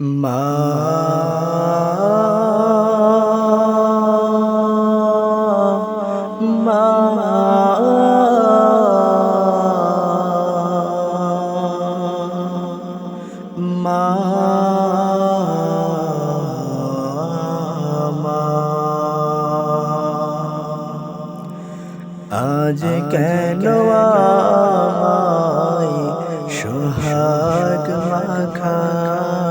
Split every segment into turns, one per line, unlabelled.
মা মা মা আজ কেন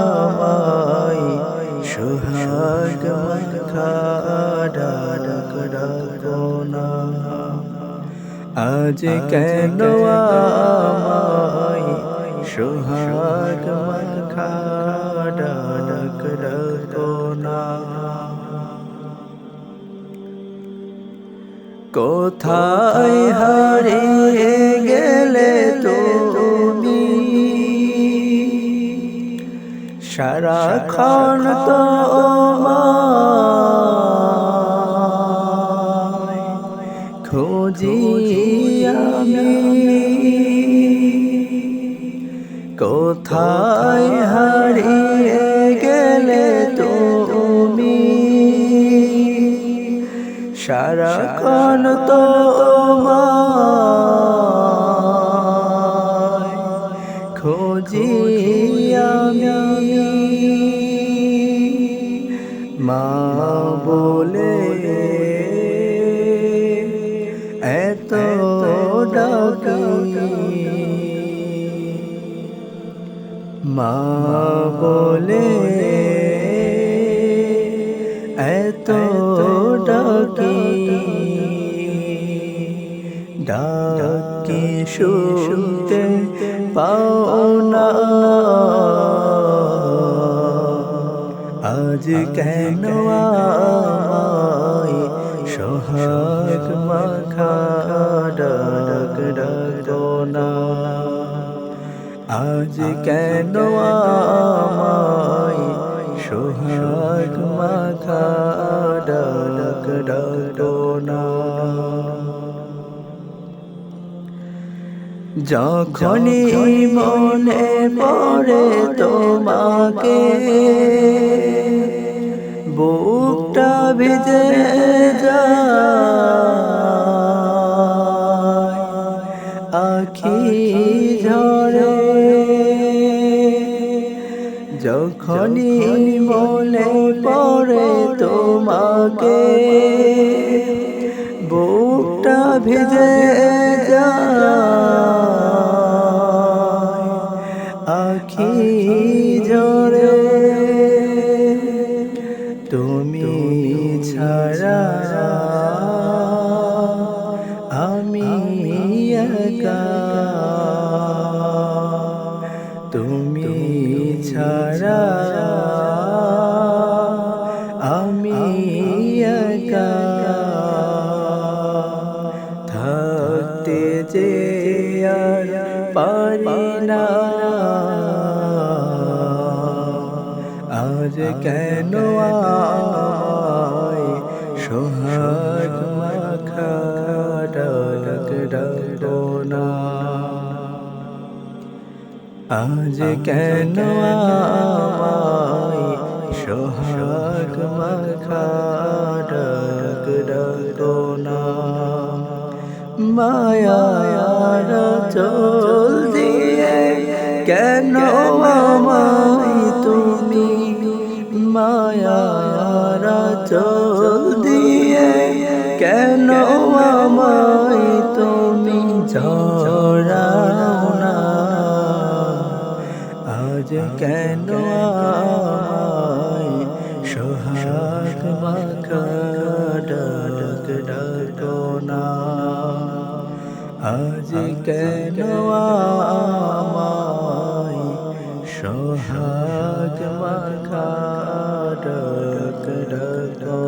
আমায় সোহাগ মাখা ডাক ডাকো না আজ কেন আমায় সোহাগ মাখা ডাক ডাকো না কোথায় হারিয়ে সারাক্ষণ তো খুঁজি আমি কোথায় হারিয়ে গেলে তুমি? সারাক্ষণ তো খুঁজি আমি মা বলে এত ডাকি মা বলে এত ডাকি ডাকি শুনতে পাও না। আজ কেন আমায় সোহাগ মাখা ডাক ডাকো না আজ কেন আমায় সোহাগ মাখা ডাক ডাকো না যখনই মনে পড়ে তোমাকে বুকটা ভিজে যায়। আখি ঝরে। যখনই মনে পড়ে তোমাকে বুকটা ভিজে যায়। আখি ঝরে। একা তুমি ছাড়া আমি একা। থাকতে যে আর পারি না। আজ কেন আমায় না। আজ কেন আমায় সোহাগ মাখা ডাক ডাকো না? মায়ার চল জড়াও না। আজ কেন সোহাগ মাখা ডাক ডাকো না? আজ কেন আমায় সোহাগ মাখা ডাক ডাকো